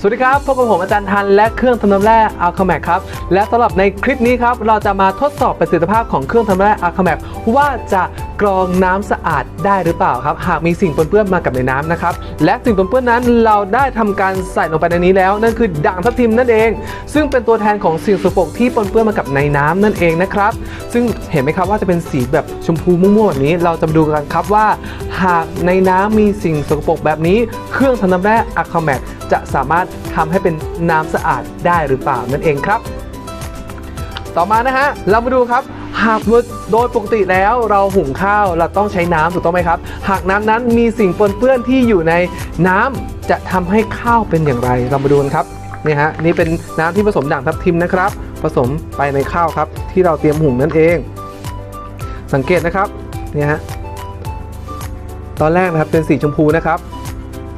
สวัสดีครับ พบกับผมอาจารย์ทันและเครื่องทำน้ำแร่อัลคาแมกครับ และสำหรับในคลิปนี้ครับ เราจะมาทดสอบประสิทธิภาพของเครื่องทำน้ำแร่อัลคาแมกว่าจะ กรองน้ำสะอาดได้หรือเปล่าครับ หากมีสิ่งปนเปื้อนมากับในน้ำนะครับ และสิ่งปนเปื้อนนั้นเราได้ทำการใส่ลงไปในนี้แล้ว นั่นคือด่างทับทิมนั่นเอง ซึ่งเป็นตัวแทนของสิ่งสกปรกที่ปนเปื้อนมากับในน้ำนั่นเองนะครับ ซึ่งเห็นไหมครับว่าจะเป็นสีแบบชมพูม่วงๆแบบนี้ เราจะมาดูกันครับว่า หากในน้ำมีสิ่งสกปรกแบบนี้ เครื่องทำน้ำแร่อะคาแมกจะสามารถทำให้เป็นน้ำสะอาดได้หรือเปล่านั่นเองครับ ต่อมานะฮะเรามาดูครับ หากโดยปกติแล้วเราหุงข้าวเราต้องใช้น้ำถูกต้องไหมครับ หากน้ำนั้นมีสิ่งปนเปื้อนที่อยู่ในน้ำจะทำให้ข้าวเป็นอย่างไรเรามาดูกันครับนี่ฮะนี่เป็นน้ำที่ผสมด่างทับทิมนะครับ ผสมไปในข้าวครับ ที่เราเตรียมหุงนั่นเอง สังเกตนะครับเนี่ยฮะตอนแรกนะครับเป็นสีชมพูนะครับ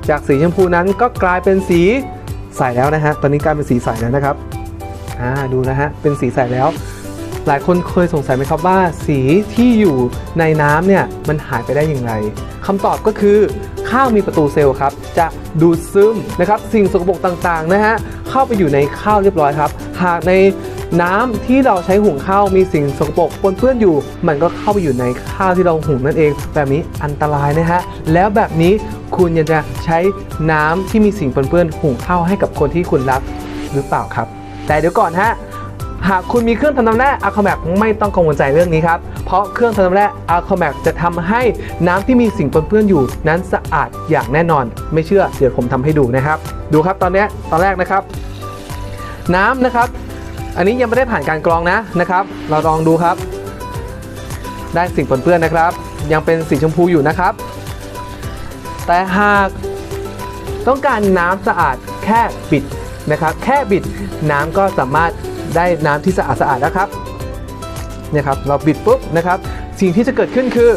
จากสีชมพูนั้นก็กลายเป็นสีใสแล้วนะฮะตอนนี้กลายเป็นสีใสแล้วนะครับอ่าดูนะฮะเป็นสีใสแล้ว หลายคนเคยสงสัยไหมครับว่า สีที่อยู่ในน้ำเนี่ยมันหายไปได้อย่างไรคำตอบก็คือข้าวมีประตูเซลล์ครับ จะดูดซึมนะครับสิ่งสกปรกต่างๆนะฮะเข้าไปอยู่ในข้าวเรียบร้อยครับ หากในน้ำที่เราใช้หุงข้าวมีสิ่งสกปรกปนเปื้อนอยู่ มันก็เข้าไปอยู่ในข้าวที่เราหุงนั่นเอง แบบนี้อันตรายนะฮะแล้วแบบนี้คุณยังจะใช้น้ำที่มีสิ่งปนเปื้อนหุงข้าวให้กับคนที่คุณรักหรือเปล่าครับ แต่เดี๋ยวก่อนฮะ หากคุณมีเครื่องทำน้ำแร่อะคาแมกไม่ต้องกังวลใจเรื่องนี้ครับ เพราะเครื่องทำน้ำแร่อะคาแมกจะทำให้น้ำที่มีสิ่งปนเปื้อนอยู่นั้นสะอาดอย่างแน่นอน ไม่เชื่อเดี๋ยวผมทำให้ดูนะครับ ดูครับตอนนี้ตอนแรกนะครับ น้ำนะครับ อันนี้ยังไม่ได้ผ่านการกรองนะนะครับ เราลองดูครับ ได้สิ่งปนเปื้อนนะครับ ยังเป็นสีชมพูอยู่นะครับ แต่หากต้องการน้ำสะอาดแค่บิดนะครับ แค่บิดน้ำก็สามารถ ได้น้ำที่สะอาดสะอาดแล้วครับเนี่ยครับเราบิดปุ๊บนะครับ สิ่งที่จะเกิดขึ้นคือ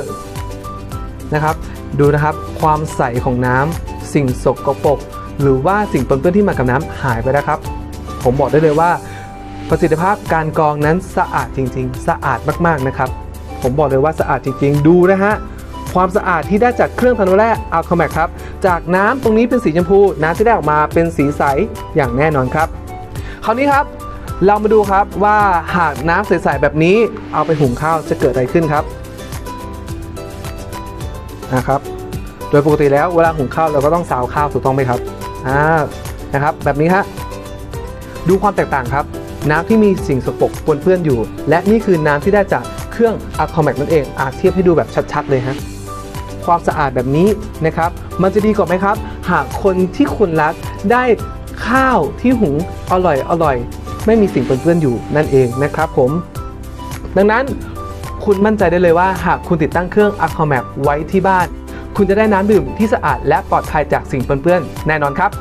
นะครับดูนะครับความใสของน้ำสิ่งสกปรกหรือว่าสิ่งปนเปื้อนที่มากับน้ำหายไปแล้วครับ ผมบอกได้เลยว่า ประสิทธิภาพการกรองนั้นสะอาดจริง ๆ สะอาดมากๆนะครับ ผมบอกเลยว่าสะอาดจริง ๆ ดูนะฮะความสะอาดที่ได้จากเครื่องพันธุ์แร่อัลคาแมกครับ จากน้ำตรงนี้เป็นสีชมพู น้ำที่ได้ออกมาเป็นสีใสอย่างแน่นอนครับ คราวนี้ครับ เรามาดูครับว่าหากน้ำใสๆแบบนี้เอาไปหุงข้าวจะเกิดอะไรขึ้นครับนะครับ โดยปกติแล้วเวลาหุงข้าวเราก็ต้องซาวข้าวถูกต้องไหมครับอ่านะครับแบบนี้ฮะดูความแตกต่างครับ น้ำที่มีสิ่งสกปรกปนเปื้อนอยู่ และนี่คือน้ำที่ได้จากเครื่องอะคาแมกนั่นเองอาเทียบให้ดูแบบชัดๆเลยฮะความสะอาดแบบนี้นะครับ มันจะดีกว่าไหมครับ หากคนที่คุณรักได้ข้าวที่หุงอร่อยอร่อย ไม่มีสิ่งปนเปื้อนอยู่นั่นเองนะครับผม ดังนั้นคุณมั่นใจได้เลยว่าหากคุณติดตั้งเครื่อง a q u a m a p ไว้ที่บ้าน คุณจะได้น้ำดื่มที่สะอาดและปลอดภัยจากสิ่งปนเปื้อนแน่นอนครับ